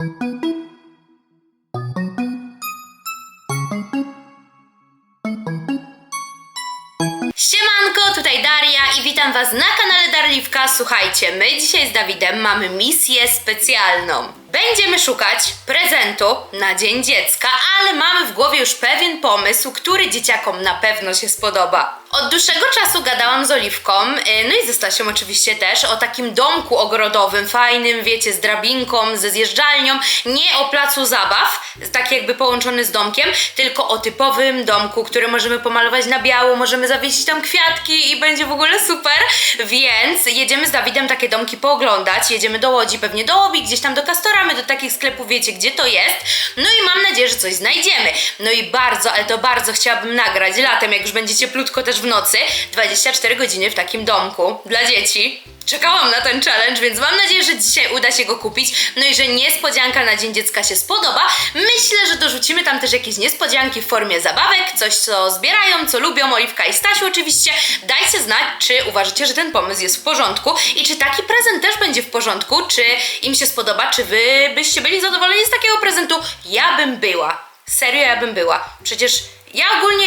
Siemanko, tutaj Daria i witam Was na kanale Darliwka. Słuchajcie, my dzisiaj z Dawidem mamy misję specjalną. Będziemy szukać prezentu na Dzień Dziecka, ale mamy w głowie już pewien pomysł, który dzieciakom na pewno się spodoba. Od dłuższego czasu gadałam z Oliwką, y, no i ze Stasią oczywiście też, o takim domku ogrodowym, fajnym, wiecie, z drabinką, ze zjeżdżalnią, nie o placu zabaw, tak jakby połączony z domkiem, tylko o typowym domku, który możemy pomalować na biało, możemy zawiesić tam kwiatki i będzie w ogóle super, więc jedziemy z Dawidem takie domki pooglądać, jedziemy do Łodzi, pewnie do Obi, gdzieś tam do Kastoramy, do takich sklepów, wiecie, gdzie to jest, no i mam nadzieję, że coś znajdziemy. No i bardzo, ale to bardzo chciałabym nagrać. Latem, jak już będzie cieplutko też w nocy, 24 godziny w takim domku dla dzieci. Czekałam na ten challenge, więc mam nadzieję, że dzisiaj uda się go kupić. No i że niespodzianka na Dzień Dziecka się spodoba. Myślę, że dorzucimy tam też jakieś niespodzianki w formie zabawek, coś co zbierają, co lubią Oliwka i Stasiu oczywiście. Dajcie znać, czy uważacie, że ten pomysł jest w porządku i czy taki prezent też będzie w porządku, czy im się spodoba, czy wy byście byli zadowoleni z takiego prezentu. Ja bym była. Serio, ja bym była. Przecież ja ogólnie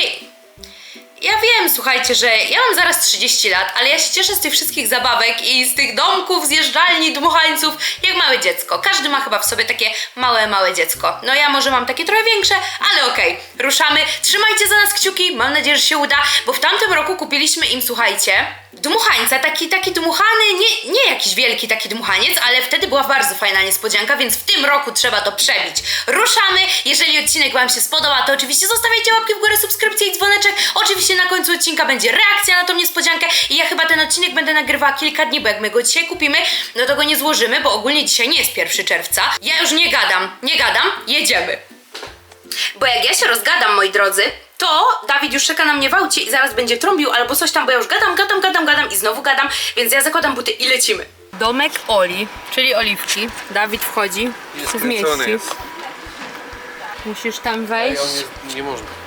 ja wiem, słuchajcie, że ja mam zaraz 30 lat, ale ja się cieszę z tych wszystkich zabawek i z tych domków, zjeżdżalni, dmuchańców, jak małe dziecko. Każdy ma chyba w sobie takie małe, małe dziecko. No ja może mam takie trochę większe, ale okej, ruszamy. Trzymajcie za nas kciuki, mam nadzieję, że się uda, bo w tamtym roku kupiliśmy im, słuchajcie, dmuchańca, taki, taki dmuchany, nie, nie jakiś wielki taki dmuchaniec, ale wtedy była bardzo fajna niespodzianka, więc w tym roku trzeba to przebić. Ruszamy, jeżeli odcinek Wam się spodoba, to oczywiście zostawiajcie łapki w górę, subskrypcję i dzwoneczek. Oczywiście na końcu odcinka będzie reakcja na tą niespodziankę i ja chyba ten odcinek będę nagrywała kilka dni, bo jak my go dzisiaj kupimy, no to go nie złożymy, bo ogólnie dzisiaj nie jest 1 czerwca. Ja już nie gadam, nie gadam, jedziemy. Bo jak ja się rozgadam, moi drodzy, to Dawid już czeka na mnie w aucie i zaraz będzie trąbił albo coś tam, bo ja już gadam, gadam, gadam, gadam i znowu gadam, więc ja zakładam buty i lecimy. Domek Oli, czyli oliwki. Dawid wchodzi, Jest się zmieści. jest. Musisz tam wejść. Nie można.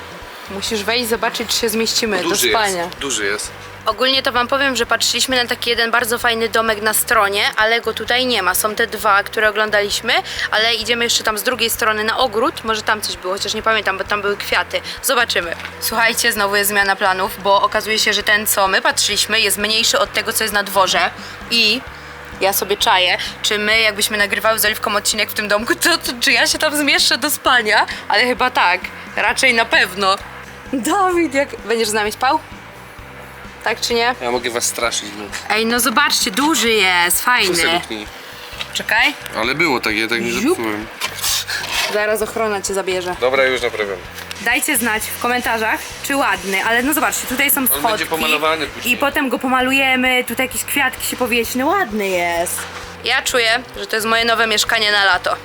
Musisz wejść, zobaczyć, czy się zmieścimy do Duży spania. jest. Duży jest. Ogólnie to wam powiem, że patrzyliśmy na taki jeden bardzo fajny domek na stronie, ale go tutaj nie ma. Są te dwa, które oglądaliśmy, ale idziemy jeszcze tam z drugiej strony na ogród. Może tam coś było, chociaż nie pamiętam, bo tam były kwiaty. Zobaczymy. Słuchajcie, znowu jest zmiana planów, bo okazuje się, że ten, co my patrzyliśmy, jest mniejszy od tego, co jest na dworze i ja sobie czaję, czy my jakbyśmy nagrywały z Oliwką odcinek w tym domku, to, to czy ja się tam zmieszczę do spania? Ale chyba tak, raczej na pewno. Dawid, jak będziesz z nami spał? Tak czy nie? Ja mogę was straszyć. No. Ej, no zobaczcie, duży jest, Tu fajny. Czekaj, Ale było takie, tak nie Ziup. zepsułem. zaraz ochrona cię zabierze. Dobra, już naprawiam. Dajcie znać w komentarzach, czy ładny, ale no zobaczcie, tutaj są schodki. będzie pomalowany później. I potem go pomalujemy, tutaj jakieś kwiatki się powiesi, no ładny jest. Ja czuję, że to jest moje nowe mieszkanie na lato.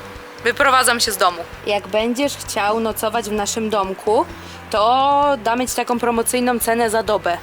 Wyprowadzam się z domu. Jak będziesz chciał nocować w naszym domku, to damy ci taką promocyjną cenę za dobę.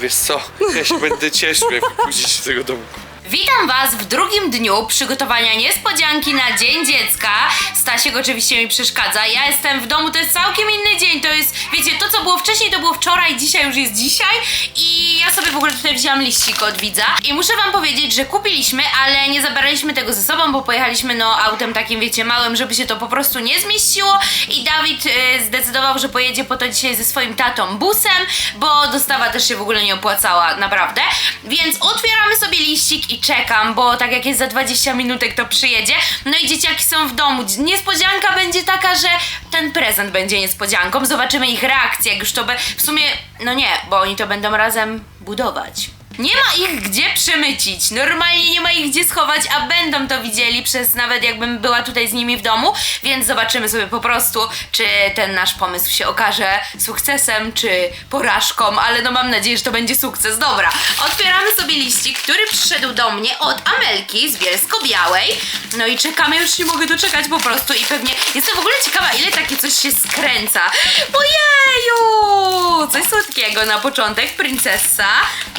Wiesz co? Ja się będę cieszył, jak pójdziecie z tego domku. Witam Was w drugim dniu przygotowania niespodzianki na Dzień Dziecka. Stasiek oczywiście mi przeszkadza. Ja jestem w domu, to jest całkiem inny dzień. To jest, wiecie, to co było wcześniej, to było wczoraj, dzisiaj już jest dzisiaj. I ja sobie w ogóle tutaj wzięłam liścik od widza. I muszę Wam powiedzieć, że kupiliśmy, ale nie zabraliśmy tego ze sobą, bo pojechaliśmy no autem takim, wiecie, małym, żeby się to po prostu nie zmieściło. I Dawid y, zdecydował, że pojedzie po to dzisiaj ze swoim tatą busem, bo dostawa też się w ogóle nie opłacała, naprawdę. Więc otwieramy sobie liścik i czekam, bo tak jak jest za 20 minutek to przyjedzie. No i dzieciaki są w domu. Niespodzianka będzie taka, że ten prezent będzie niespodzianką. Zobaczymy ich reakcję, jak już to be... W sumie, no nie, bo oni to będą razem budować. Nie ma ich gdzie przemycić. Normalnie nie ma ich gdzie schować, a będą to widzieli przez nawet jakbym była tutaj z nimi w domu, więc zobaczymy sobie po prostu, czy ten nasz pomysł się okaże sukcesem, czy porażką, ale no mam nadzieję, że to będzie sukces. Dobra, otwieramy sobie liścik, który przyszedł do mnie od Amelki z Bielsko-Białej. No i czekamy, już nie mogę doczekać po prostu i pewnie jestem w ogóle ciekawa, ile takie coś się skręca. Ojeju! Coś słodkiego na początek, princesa.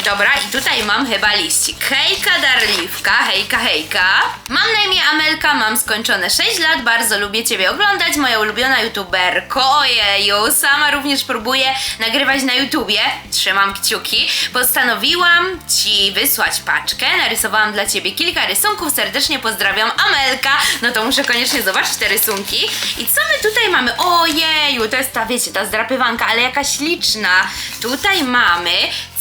Dobra, i tutaj mam chyba liścik. Hejka Darliwka, hejka, hejka. Mam na imię Amelka, mam skończone 6 lat, bardzo lubię Ciebie oglądać, moja ulubiona youtuberko. Ojeju, sama również próbuję nagrywać na YouTubie, trzymam kciuki. Postanowiłam Ci wysłać paczkę, narysowałam dla Ciebie kilka rysunków, serdecznie pozdrawiam Amelka. No to muszę koniecznie zobaczyć te rysunki. I co my tutaj mamy? Ojeju, to jest ta, wiecie, ta zdrapywanka, ale jakaś liczna. Tutaj mamy,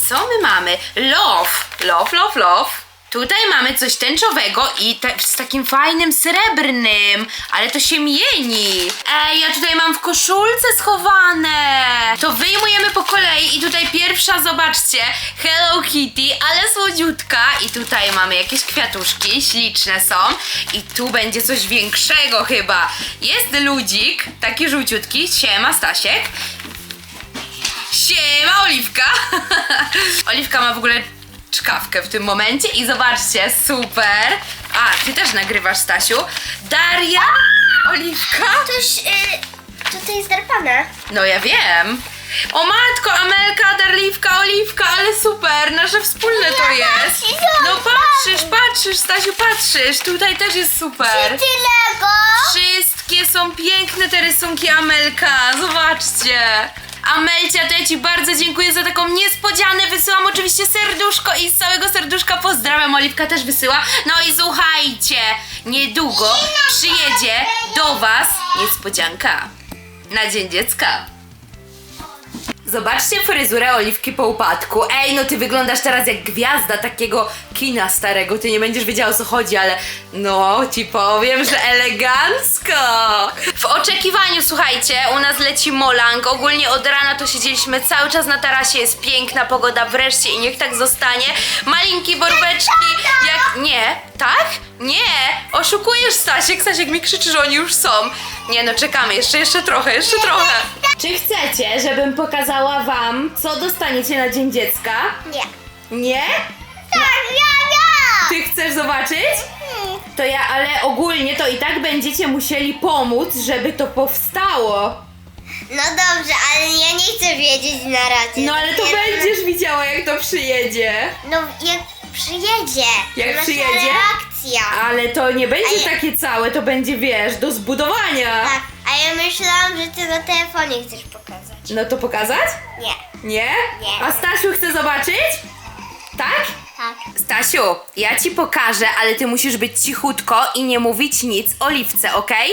co my mamy? Love, love, love, love. Tutaj mamy coś tęczowego i te, z takim fajnym srebrnym, ale to się mieni. Ej, ja tutaj mam w koszulce schowane. To wyjmujemy po kolei i tutaj pierwsza, zobaczcie, Hello Kitty, ale słodziutka. I tutaj mamy jakieś kwiatuszki, śliczne są. I tu będzie coś większego chyba. Jest ludzik, taki żółciutki, siema Stasiek. Siema, Oliwka! Oliwka ma w ogóle czkawkę w tym momencie i zobaczcie, super! A, ty też nagrywasz, Stasiu. Daria, Oliwka. Toż y, tutaj zdrapane. No ja wiem. O matko, Amelka, Darliwka, Oliwka, ale super, nasze wspólne to jest. No patrzysz, patrzysz, Stasiu, patrzysz, tutaj też jest super. Tylego! Wszystkie są piękne te rysunki Amelka, zobaczcie. Amelcia, to ja Ci bardzo dziękuję za taką niespodzianę. Wysyłam oczywiście serduszko i z całego serduszka pozdrawiam. Oliwka też wysyła. No i słuchajcie, niedługo przyjedzie do Was niespodzianka na Dzień Dziecka. Zobaczcie fryzurę Oliwki po upadku. Ej, no ty wyglądasz teraz jak gwiazda takiego kina starego. Ty nie będziesz wiedziała o co chodzi, ale no, ci powiem, że elegancko. W oczekiwaniu, słuchajcie, u nas leci Molang. Ogólnie od rana to siedzieliśmy cały czas na tarasie. Jest piękna pogoda wreszcie i niech tak zostanie. Malinki boróweczki, jak... Nie, tak? Nie, oszukujesz Stasiek. Stasiek mi krzyczy, że oni już są. Nie no, czekamy. Jeszcze, jeszcze trochę, jeszcze trochę. Czy chcecie, żebym pokazała wam, co dostaniecie na Dzień Dziecka? Nie. Nie? Tak, ja! Ty chcesz zobaczyć? To ja, ale ogólnie to i tak będziecie musieli pomóc, żeby to powstało. No dobrze, ale ja nie chcę wiedzieć na razie. No ale to będziesz widziała, jak to przyjedzie. No jak przyjedzie. Jak nasza przyjedzie? reakcja. Ale to nie będzie A ja- takie całe, to będzie, wiesz, do zbudowania. Tak, a ja myślałam, że ty na telefonie chcesz pokazać. No to pokazać? Nie. Nie? Nie. A Stasiu chce zobaczyć? Tak? Tak. Stasiu, ja ci pokażę, ale ty musisz być cichutko i nie mówić nic Oliwce, okej?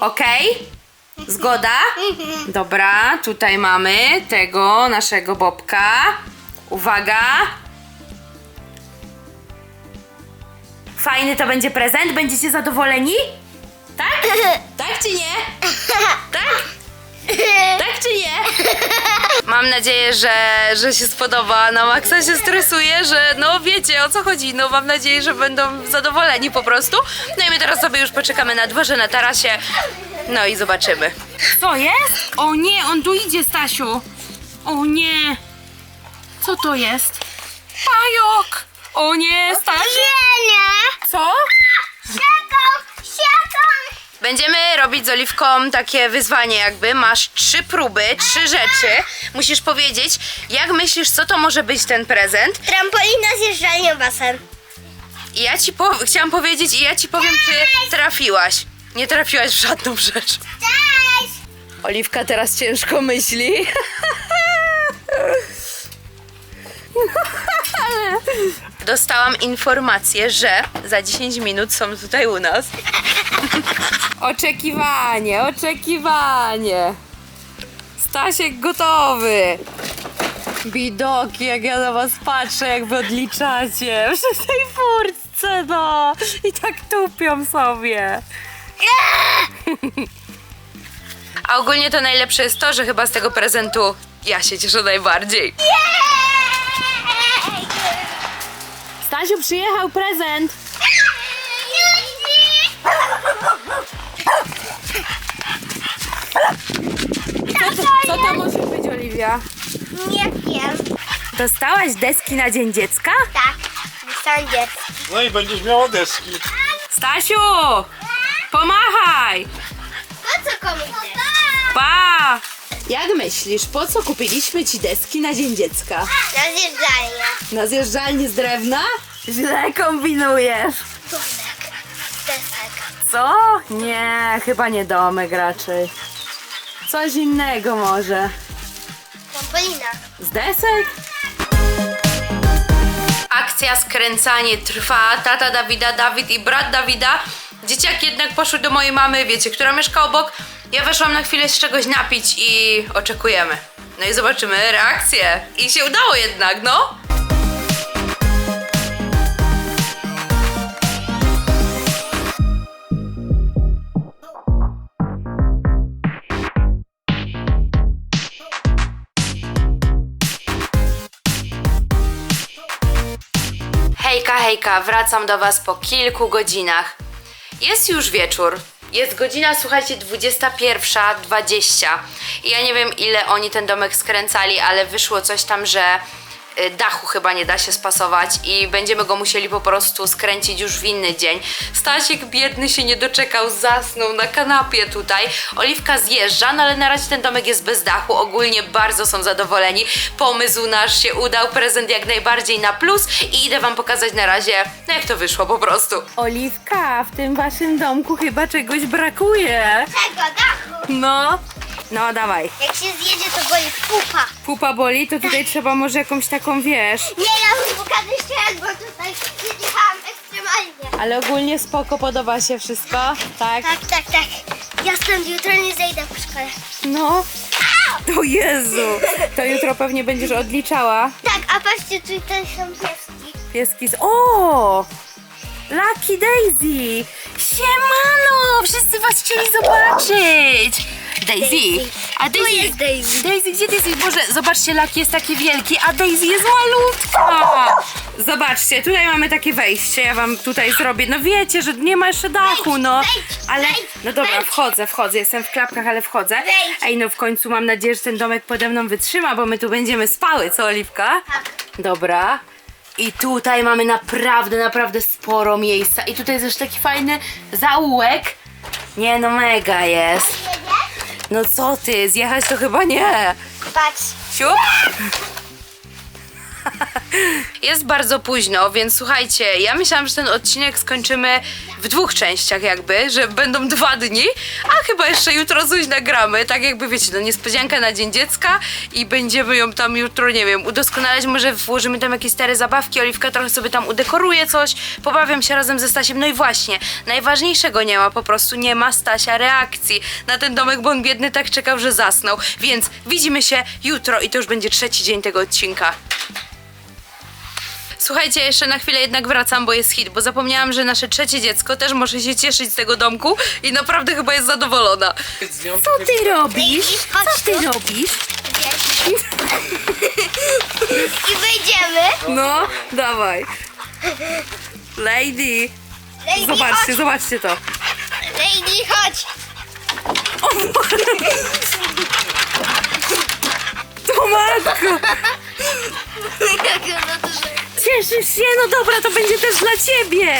Okej? Zgoda? Dobra, tutaj mamy tego naszego bobka. Uwaga. Fajny to będzie prezent? Będziecie zadowoleni? Tak? Tak czy nie? Tak? Tak czy nie? Mam nadzieję, że, że się spodoba. Na Maxa się stresuje, że no wiecie o co chodzi. No mam nadzieję, że będą zadowoleni po prostu. No i my teraz sobie już poczekamy na dworze, na tarasie. No i zobaczymy. Co jest? O nie, on tu idzie, Stasiu. O nie. Co to jest? Pajok. O nie, Stasiu. Nie. Co? Siakam. Będziemy robić z Oliwką takie wyzwanie jakby. Masz trzy próby, trzy rzeczy. Musisz powiedzieć, jak myślisz, co to może być ten prezent. Trampolina, zjeżdżalnia, basen. I ja ci po- chciałam powiedzieć i ja ci powiem, czy trafiłaś. Nie trafiłaś w żadną rzecz. Cześć! Oliwka teraz ciężko myśli. Dostałam informację, że za 10 minut są tutaj u nas. Oczekiwanie, oczekiwanie. Stasiek gotowy. Bidoki, jak ja na was patrzę, jak wy odliczacie. Przy tej furtce, no. I tak tupią sobie. A ogólnie to najlepsze jest to, że chyba z tego prezentu ja się cieszę najbardziej. Stasiu, przyjechał prezent. Co to, co to może być, Oliwia? Nie wiem. Dostałaś deski na Dzień Dziecka? Tak, sądzie. No i będziesz miała deski. Stasiu! Pomachaj! Po co komuś Pa! Jak myślisz, po co kupiliśmy ci deski na Dzień Dziecka? Na zjeżdżalnię. Na zjeżdżalni z drewna? Źle kombinujesz. Domek. Desek. Co? Nie, chyba nie domek raczej. Coś innego może. Trampolina. Z desek? Akcja skręcanie trwa. Tata Dawida, Dawid i brat Dawida. Dzieciaki jednak poszły do mojej mamy, wiecie, która mieszka obok. Ja weszłam na chwilę się czegoś napić i oczekujemy. No i zobaczymy reakcję. I się udało jednak, no. Hejka, hejka, wracam do Was po kilku godzinach. Jest już wieczór. Jest godzina, słuchajcie, 21.20. I ja nie wiem, ile oni ten domek skręcali, ale wyszło coś tam, że dachu chyba nie da się spasować i będziemy go musieli po prostu skręcić już w inny dzień. Stasiek biedny się nie doczekał, zasnął na kanapie tutaj. Oliwka zjeżdża, no ale na razie ten domek jest bez dachu. Ogólnie bardzo są zadowoleni. Pomysł nasz się udał, prezent jak najbardziej na plus i idę wam pokazać na razie, no jak to wyszło po prostu. Oliwka, w tym waszym domku chyba czegoś brakuje. Tego dachu. No, no dawaj. Jak się zjedzie, to boli pupa. Pupa boli, to tutaj trzeba może jakąś taką, wiesz... Nie, ja już pokażę jeszcze raz, bo tutaj zjechałam ekstremalnie. Ale ogólnie spoko, podoba się wszystko, tak? Tak, tak, tak. Ja stąd jutro nie zejdę po szkole. No. To Jezu! To jutro pewnie będziesz odliczała. Tak, a patrzcie, tutaj są pieski. Pieski z... O! Lucky Daisy! Siemano! Wszyscy was chcieli zobaczyć! Daisy! A Daisy... jest Daisy. Daisy, gdzie ty jesteś? Boże, zobaczcie, Lucky jest taki wielki, a Daisy jest malutka! Zobaczcie, tutaj mamy takie wejście, ja wam tutaj zrobię. No wiecie, że nie ma jeszcze dachu, no. Ale, no dobra, wchodzę, wchodzę, jestem w klapkach, ale wchodzę. Ej, no w końcu mam nadzieję, że ten domek pode mną wytrzyma, bo my tu będziemy spały, co Oliwka? Tak. Dobra. I tutaj mamy naprawdę, naprawdę sporo miejsca. I tutaj jest też taki fajny zaułek. Nie no, mega jest. No co ty, zjechać to chyba nie. Patrz. Siup. Jest bardzo późno, więc słuchajcie, ja myślałam, że ten odcinek skończymy w dwóch częściach jakby, że będą dwa dni, a chyba jeszcze jutro coś nagramy, tak jakby wiecie, no niespodzianka na Dzień Dziecka i będziemy ją tam jutro, nie wiem, udoskonalać, może włożymy tam jakieś stare zabawki, Oliwka trochę sobie tam udekoruje coś, pobawiam się razem ze Stasiem, no i właśnie, najważniejszego nie ma, po prostu nie ma Stasia reakcji. Na ten domek, bo on biedny tak czekał, że zasnął, więc widzimy się jutro i to już będzie trzeci dzień tego odcinka. Słuchajcie, jeszcze na chwilę jednak wracam, bo jest hit, bo zapomniałam, że nasze trzecie dziecko też może się cieszyć z tego domku i naprawdę chyba jest zadowolona. Co ty robisz? Co ty robisz? I wyjdziemy. No, dawaj. Lady. Lady, Zobaczcie, chodź. zobaczcie to. Lady, chodź. To matko! Jak ona duże. Cieszysz się? No dobra, to będzie też dla ciebie.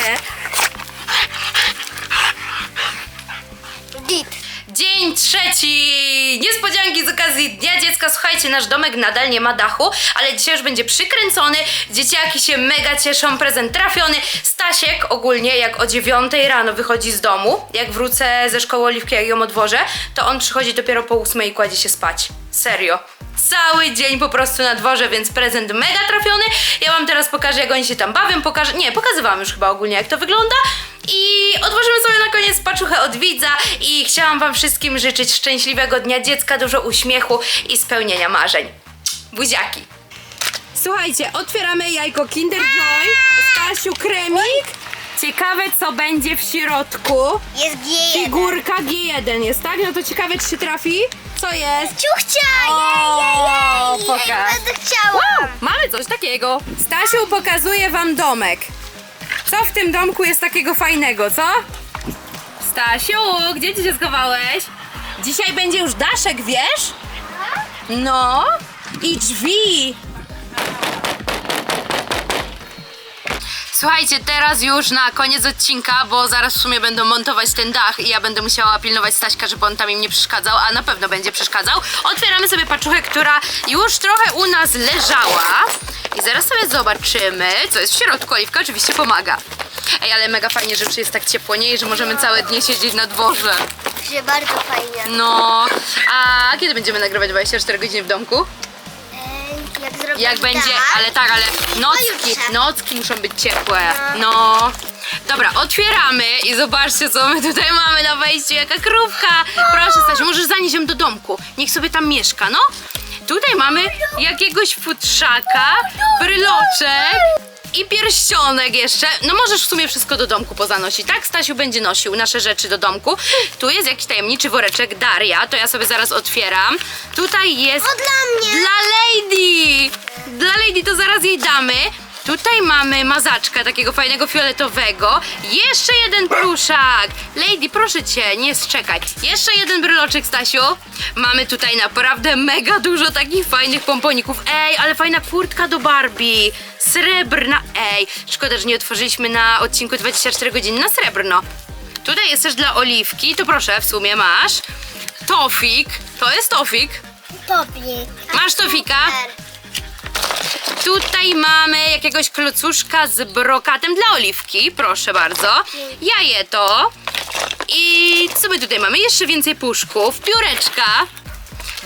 Deep. Dzień trzeci! Niespodzianki z okazji Dnia Dziecka. Słuchajcie, nasz domek nadal nie ma dachu, ale dzisiaj już będzie przykręcony. Dzieciaki się mega cieszą, prezent trafiony. Stasiek ogólnie jak o 9 rano wychodzi z domu, jak wrócę ze szkoły Oliwki, jak ją odwożę, to on przychodzi dopiero po 8 i kładzie się spać. Serio. Cały dzień po prostu na dworze, więc prezent mega trafiony. Ja wam teraz pokażę, jak oni się tam bawią. Pokażę, nie, pokazywałam już chyba ogólnie, jak to wygląda. I odłożymy sobie na koniec paczuchę od widza i chciałam wam wszystkim życzyć szczęśliwego dnia dziecka, dużo uśmiechu i spełnienia marzeń. Buziaki! Słuchajcie, otwieramy jajko Kinder Joy. Stasiu kremik. Ciekawe co będzie w środku. Jest G1. Figurka G1 jest, tak? No to ciekawe czy się trafi. Co jest? Ciuchcia! O, jej, jej, jej. pokaż. Będę chciała. Wow, mamy coś takiego. Stasiu pokazuje wam domek. Co w tym domku jest takiego fajnego, co? Stasiu, gdzie ty się schowałeś? Dzisiaj będzie już daszek, wiesz? No. I drzwi. Słuchajcie, teraz już na koniec odcinka, bo zaraz w sumie będą montować ten dach i ja będę musiała pilnować Staśka, żeby on tam im nie przeszkadzał, a na pewno będzie przeszkadzał. Otwieramy sobie paczuchę, która już trochę u nas leżała. I zaraz sobie zobaczymy, co jest w środku. Oliwka oczywiście pomaga. Ej, ale mega fajnie, że już jest tak ciepło, nie? I że możemy całe dnie siedzieć na dworze. Że bardzo fajnie. No, a kiedy będziemy nagrywać 24 godziny w domku? Jak zrobię Jak będzie, tak, ale tak, ale nocki, Pojutrze. nocki muszą być ciepłe. No. Dobra, otwieramy i zobaczcie, co my tutaj mamy na wejściu. Jaka krówka. Proszę, Stasiu, możesz zanieść ją do domku. Niech sobie tam mieszka, no. Tutaj mamy jakiegoś futrzaka, bryloczek i pierścionek jeszcze. No możesz w sumie wszystko do domku pozanosić, tak? Stasiu będzie nosił nasze rzeczy do domku. Tu jest jakiś tajemniczy woreczek Daria, to ja sobie zaraz otwieram. Tutaj jest... O, dla mnie. Dla Lady! Dla Lady to zaraz jej damy. Tutaj mamy mazaczka takiego fajnego fioletowego. Jeszcze jeden pluszak. Lady, proszę cię, nie szczekaj. Jeszcze jeden bryloczek, Stasiu. Mamy tutaj naprawdę mega dużo takich fajnych pomponików. Ej, ale fajna kurtka do Barbie. Srebrna. Ej, szkoda, że nie otworzyliśmy na odcinku 24 godziny na srebrno. Tutaj jest też dla Oliwki. To proszę, w sumie masz. Tofik. To jest Tofik. Topik. Masz Tofika? Super. Tutaj mamy jakiegoś klocuszka z brokatem dla oliwki, proszę bardzo. Jajeto. I co my tutaj mamy? Jeszcze więcej puszków, pióreczka.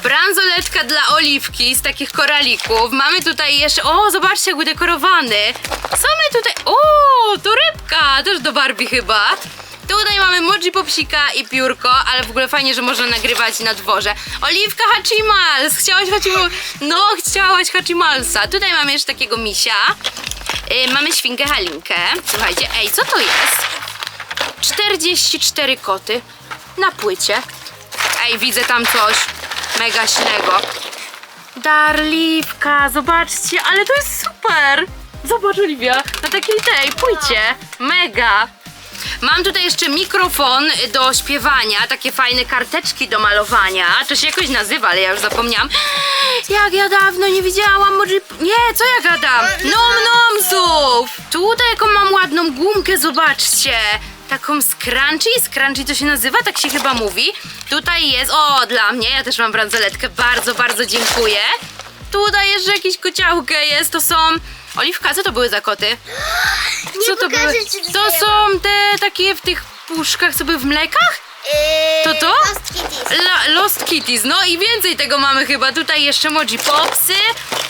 Bransoletka dla oliwki z takich koralików. Mamy tutaj jeszcze. O, zobaczcie, jak udekorowany. Co my tutaj. O, to rybka, też do Barbie chyba. Tutaj mamy moji popsika i piórko, ale w ogóle fajnie, że można nagrywać na dworze. Oliwka Hachimals! Chciałaś Hachimal... No, chciałaś Hachimalsa. Tutaj mamy jeszcze takiego misia. Yy, mamy świnkę Halinkę. Słuchajcie, ej, co to jest? 44 koty na płycie. Ej, widzę tam coś mega śnego. Darliwka, zobaczcie, ale to jest super! Zobacz, Oliwia, na takiej tej płycie. Mega! Mam tutaj jeszcze mikrofon do śpiewania, takie fajne karteczki do malowania. To się jakoś nazywa, ale ja już zapomniałam. Jak ja dawno nie widziałam Moji... Nie, co ja gadam? Nom nomsów! Tutaj jaką mam ładną gumkę, zobaczcie. Taką scrunchy, scrunchy to się nazywa, tak się chyba mówi. Tutaj jest, o dla mnie, ja też mam bransoletkę, bardzo, bardzo dziękuję. Tutaj jeszcze jakieś kociałkę jest, to są... Oliwka, co to były za koty? Co to pokażę były? ci To dzisiaj. są te takie w tych puszkach, co były w mlekach? Yy, To to? Lost Kitties. La, Lost Kitties, no i więcej tego mamy chyba. Tutaj jeszcze Moji Popsy,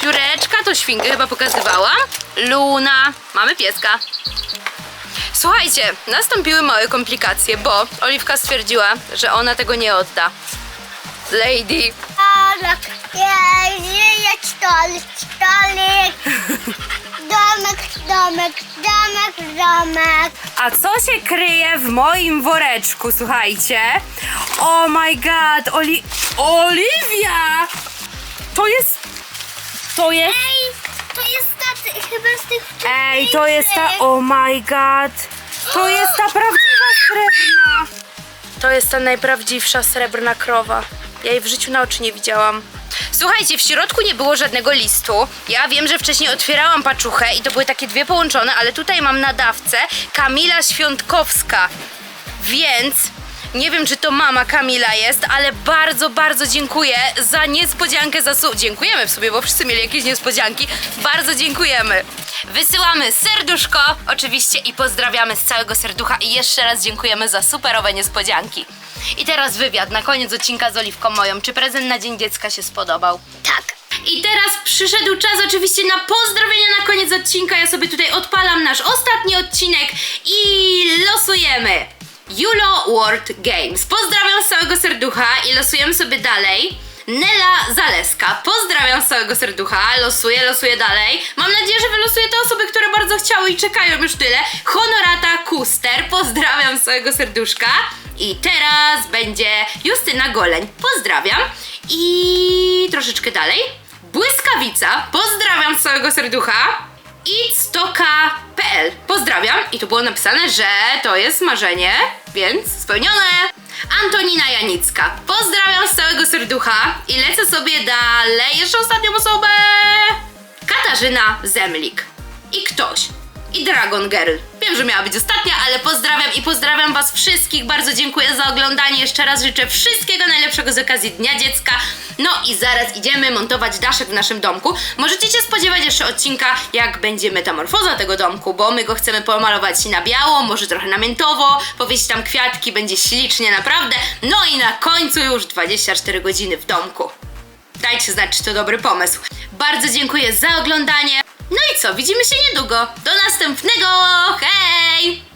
pióreczka, to świnkę chyba pokazywałam. Luna, mamy pieska. Słuchajcie, nastąpiły małe komplikacje, bo Oliwka stwierdziła, że ona tego nie odda. Lady, nie jest stolik, stolik. Domek, domek, domek, domek. A co się kryje w moim woreczku, słuchajcie? Oh my god, Oli... Oliwia! To jest... To jest... Ej, to jest ta, ty- chyba z tych Ej, to jest ta... Oh my god! To jest ta prawdziwa srebrna! To jest ta najprawdziwsza srebrna krowa. Ja jej w życiu na oczy nie widziałam. Słuchajcie, w środku nie było żadnego listu. Ja wiem, że wcześniej otwierałam paczuchę i to były takie dwie połączone, ale tutaj mam nadawcę Kamila Świątkowska. Więc nie wiem, czy to mama Kamila jest, ale bardzo, bardzo dziękuję za niespodziankę, za su- Dziękujemy w sobie, bo wszyscy mieli jakieś niespodzianki. Bardzo dziękujemy. Wysyłamy serduszko, oczywiście, i pozdrawiamy z całego serducha. I jeszcze raz dziękujemy za superowe niespodzianki. I teraz wywiad na koniec odcinka z Oliwką moją. Czy prezent na Dzień Dziecka się spodobał? Tak. I teraz przyszedł czas oczywiście na pozdrowienia na koniec odcinka. Ja sobie tutaj odpalam nasz ostatni odcinek i losujemy. Julo World Games. Pozdrawiam z całego serducha i losujemy sobie dalej. Nela Zaleska. Pozdrawiam z całego serducha. Losuję, losuję dalej. Mam nadzieję, że wylosuję te osoby, które bardzo chciały i czekają już tyle. Honorata Kuster. Pozdrawiam z całego serduszka. I teraz będzie Justyna Goleń. Pozdrawiam. I troszeczkę dalej. Błyskawica. Pozdrawiam z całego serducha. Itstoka.pl Pozdrawiam. I tu było napisane, że to jest marzenie, więc spełnione. Antonina Janicka. Pozdrawiam z całego serducha. I lecę sobie dalej. Jeszcze ostatnią osobę. Katarzyna Zemlik. I ktoś. i Dragon Girl. Wiem, że miała być ostatnia, ale pozdrawiam i pozdrawiam Was wszystkich. Bardzo dziękuję za oglądanie. Jeszcze raz życzę wszystkiego najlepszego z okazji Dnia Dziecka. No i zaraz idziemy montować daszek w naszym domku. Możecie się spodziewać jeszcze odcinka, jak będzie metamorfoza tego domku, bo my go chcemy pomalować na biało, może trochę na miętowo, powiesić tam kwiatki, będzie ślicznie naprawdę. No i na końcu już 24 godziny w domku. Dajcie znać, czy to dobry pomysł. Bardzo dziękuję za oglądanie. No i co, widzimy się niedługo. Do następnego. Hej!